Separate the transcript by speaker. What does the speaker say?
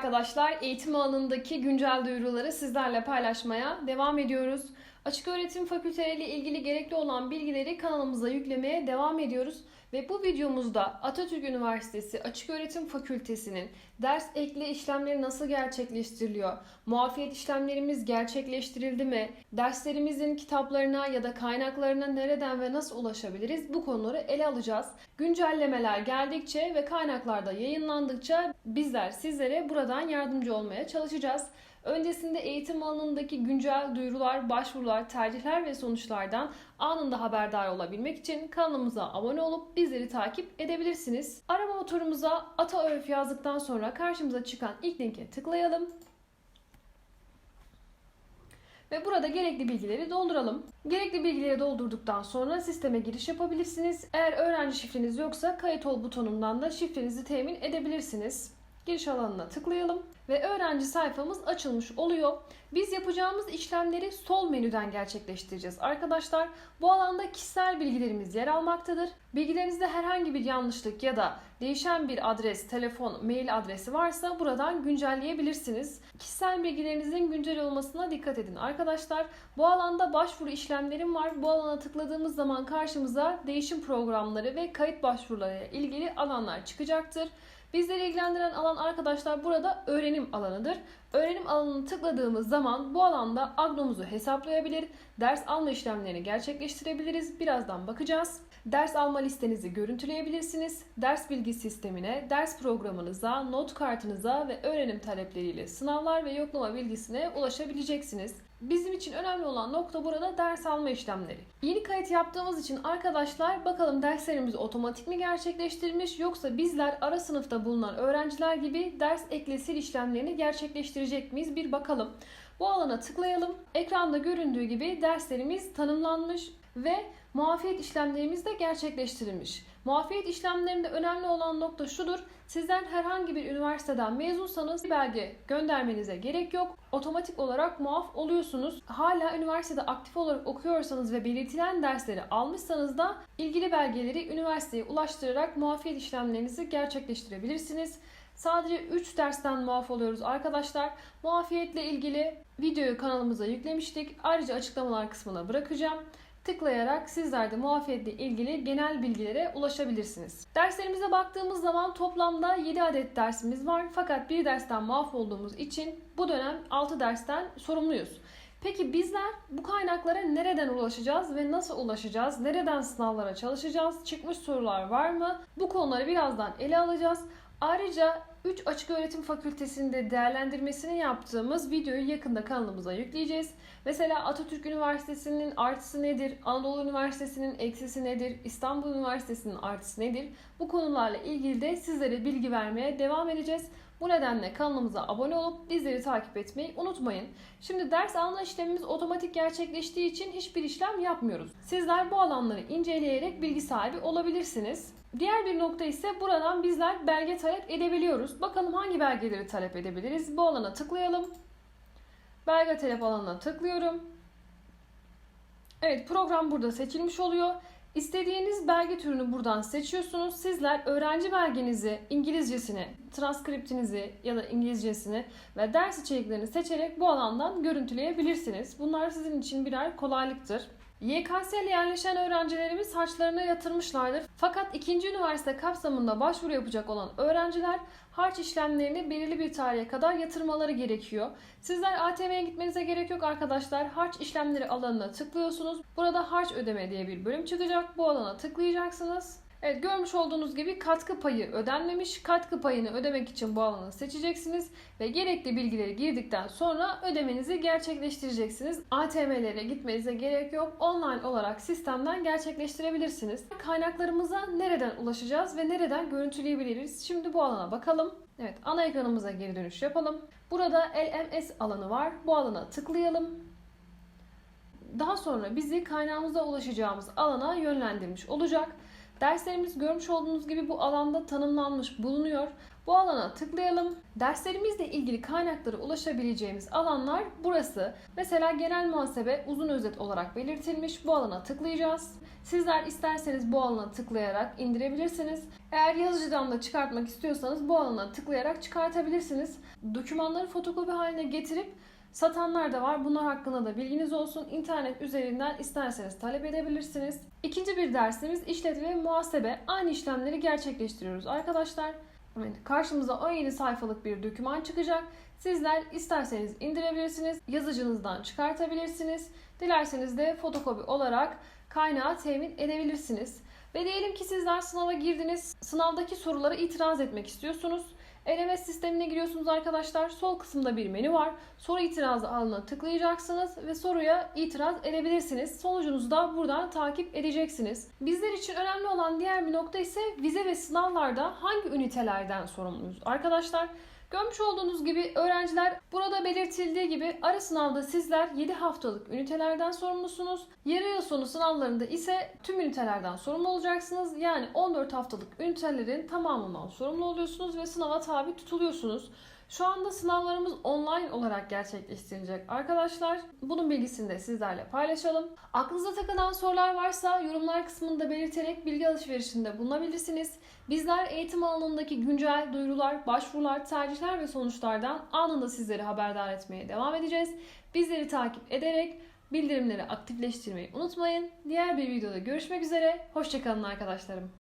Speaker 1: arkadaşlar. Eğitim alanındaki güncel duyuruları sizlerle paylaşmaya devam ediyoruz. Açık öğretim fakülteleriyle ilgili gerekli olan bilgileri kanalımıza yüklemeye devam ediyoruz. Ve bu videomuzda Atatürk Üniversitesi Açık Öğretim Fakültesi'nin ders ekle işlemleri nasıl gerçekleştiriliyor? Muafiyet işlemlerimiz gerçekleştirildi mi? Derslerimizin kitaplarına ya da kaynaklarına nereden ve nasıl ulaşabiliriz? Bu konuları ele alacağız. Güncellemeler geldikçe ve kaynaklarda yayınlandıkça bizler sizlere buradan yardımcı olmaya çalışacağız. Öncesinde eğitim alanındaki güncel duyurular, başvurular, tercihler ve sonuçlardan anında haberdar olabilmek için kanalımıza abone olup bizleri takip edebilirsiniz. Arama motorumuza Ataöf yazdıktan sonra karşımıza çıkan ilk linke tıklayalım. Ve burada gerekli bilgileri dolduralım. Gerekli bilgileri doldurduktan sonra sisteme giriş yapabilirsiniz. Eğer öğrenci şifreniz yoksa kayıt ol butonundan da şifrenizi temin edebilirsiniz. Giriş alanına tıklayalım ve öğrenci sayfamız açılmış oluyor. Biz yapacağımız işlemleri sol menüden gerçekleştireceğiz. Arkadaşlar bu alanda kişisel bilgilerimiz yer almaktadır. Bilgilerinizde herhangi bir yanlışlık ya da değişen bir adres, telefon, mail adresi varsa buradan güncelleyebilirsiniz. Kişisel bilgilerinizin güncel olmasına dikkat edin arkadaşlar. Bu alanda başvuru işlemlerim var. Bu alana tıkladığımız zaman karşımıza değişim programları ve kayıt başvurularıyla ilgili alanlar çıkacaktır. Bizleri ilgilendiren alan arkadaşlar burada öğrenim alanıdır. Öğrenim alanını tıkladığımız zaman bu alanda agnomuzu hesaplayabilir, ders alma işlemlerini gerçekleştirebiliriz. Birazdan bakacağız. Ders alma listenizi görüntüleyebilirsiniz. Ders bilgi sistemine, ders programınıza, not kartınıza ve öğrenim talepleriyle sınavlar ve yoklama bilgisine ulaşabileceksiniz. Bizim için önemli olan nokta burada ders alma işlemleri. Yeni kayıt yaptığımız için arkadaşlar bakalım derslerimizi otomatik mi gerçekleştirmiş yoksa bizler ara sınıfta bulunan öğrenciler gibi ders eklesil işlemlerini gerçekleştirecek miyiz bir bakalım. Bu alana tıklayalım. Ekranda göründüğü gibi derslerimiz tanımlanmış ve muafiyet işlemlerimiz de gerçekleştirilmiş. Muafiyet işlemlerinde önemli olan nokta şudur. Sizler herhangi bir üniversiteden mezunsanız bir belge göndermenize gerek yok. Otomatik olarak muaf oluyorsunuz. Hala üniversitede aktif olarak okuyorsanız ve belirtilen dersleri almışsanız da ilgili belgeleri üniversiteye ulaştırarak muafiyet işlemlerinizi gerçekleştirebilirsiniz. Sadece 3 dersten muaf oluyoruz arkadaşlar. Muafiyetle ilgili videoyu kanalımıza yüklemiştik. Ayrıca açıklamalar kısmına bırakacağım. Tıklayarak sizler de muafiyetle ilgili genel bilgilere ulaşabilirsiniz. Derslerimize baktığımız zaman toplamda 7 adet dersimiz var. Fakat bir dersten muaf olduğumuz için bu dönem 6 dersten sorumluyuz. Peki bizler bu kaynaklara nereden ulaşacağız ve nasıl ulaşacağız? Nereden sınavlara çalışacağız? Çıkmış sorular var mı? Bu konuları birazdan ele alacağız. Ayrıca 3 Açık Öğretim Fakültesinde değerlendirmesini yaptığımız videoyu yakında kanalımıza yükleyeceğiz. Mesela Atatürk Üniversitesi'nin artısı nedir? Anadolu Üniversitesi'nin eksisi nedir? İstanbul Üniversitesi'nin artısı nedir? Bu konularla ilgili de sizlere bilgi vermeye devam edeceğiz. Bu nedenle kanalımıza abone olup bizleri takip etmeyi unutmayın. Şimdi ders alma işlemimiz otomatik gerçekleştiği için hiçbir işlem yapmıyoruz. Sizler bu alanları inceleyerek bilgi sahibi olabilirsiniz. Diğer bir nokta ise buradan bizler belge talep edebiliyoruz. Bakalım hangi belgeleri talep edebiliriz? Bu alana tıklayalım. Belge talep alanına tıklıyorum. Evet program burada seçilmiş oluyor. İstediğiniz belge türünü buradan seçiyorsunuz. Sizler öğrenci belgenizi, İngilizcesini, transkriptinizi ya da İngilizcesini ve ders içeriklerini seçerek bu alandan görüntüleyebilirsiniz. Bunlar sizin için birer kolaylıktır. YKS ile yerleşen öğrencilerimiz harçlarına yatırmışlardır. Fakat ikinci üniversite kapsamında başvuru yapacak olan öğrenciler harç işlemlerini belirli bir tarihe kadar yatırmaları gerekiyor. Sizler ATM'ye gitmenize gerek yok arkadaşlar. Harç işlemleri alanına tıklıyorsunuz. Burada harç ödeme diye bir bölüm çıkacak. Bu alana tıklayacaksınız. Evet görmüş olduğunuz gibi katkı payı ödenmemiş. Katkı payını ödemek için bu alanı seçeceksiniz ve gerekli bilgileri girdikten sonra ödemenizi gerçekleştireceksiniz. ATM'lere gitmenize gerek yok. Online olarak sistemden gerçekleştirebilirsiniz. Kaynaklarımıza nereden ulaşacağız ve nereden görüntüleyebiliriz? Şimdi bu alana bakalım. Evet ana ekranımıza geri dönüş yapalım. Burada LMS alanı var. Bu alana tıklayalım. Daha sonra bizi kaynağımıza ulaşacağımız alana yönlendirmiş olacak. Derslerimiz görmüş olduğunuz gibi bu alanda tanımlanmış bulunuyor. Bu alana tıklayalım. Derslerimizle ilgili kaynaklara ulaşabileceğimiz alanlar burası. Mesela genel muhasebe uzun özet olarak belirtilmiş. Bu alana tıklayacağız. Sizler isterseniz bu alana tıklayarak indirebilirsiniz. Eğer yazıcıdan da çıkartmak istiyorsanız bu alana tıklayarak çıkartabilirsiniz. Dokümanları fotokopi haline getirip satanlar da var. Bunlar hakkında da bilginiz olsun. İnternet üzerinden isterseniz talep edebilirsiniz. İkinci bir dersimiz işletme ve muhasebe. Aynı işlemleri gerçekleştiriyoruz arkadaşlar. Evet, karşımıza 17 sayfalık bir doküman çıkacak. Sizler isterseniz indirebilirsiniz, yazıcınızdan çıkartabilirsiniz. Dilerseniz de fotokopi olarak kaynağı temin edebilirsiniz. Ve diyelim ki sizler sınava girdiniz, sınavdaki sorulara itiraz etmek istiyorsunuz. LMS sistemine giriyorsunuz arkadaşlar. Sol kısımda bir menü var. Soru itirazı alanına tıklayacaksınız ve soruya itiraz edebilirsiniz. Sonucunuzu da buradan takip edeceksiniz. Bizler için önemli olan diğer bir nokta ise vize ve sınavlarda hangi ünitelerden sorumluyuz? Arkadaşlar Görmüş olduğunuz gibi öğrenciler burada belirtildiği gibi ara sınavda sizler 7 haftalık ünitelerden sorumlusunuz. Yarı yıl sonu sınavlarında ise tüm ünitelerden sorumlu olacaksınız. Yani 14 haftalık ünitelerin tamamından sorumlu oluyorsunuz ve sınava tabi tutuluyorsunuz. Şu anda sınavlarımız online olarak gerçekleştirilecek arkadaşlar. Bunun bilgisini de sizlerle paylaşalım. Aklınıza takılan sorular varsa yorumlar kısmında belirterek bilgi alışverişinde bulunabilirsiniz. Bizler eğitim alanındaki güncel duyurular, başvurular, tercihler ve sonuçlardan anında sizleri haberdar etmeye devam edeceğiz. Bizleri takip ederek bildirimleri aktifleştirmeyi unutmayın. Diğer bir videoda görüşmek üzere. Hoşçakalın arkadaşlarım.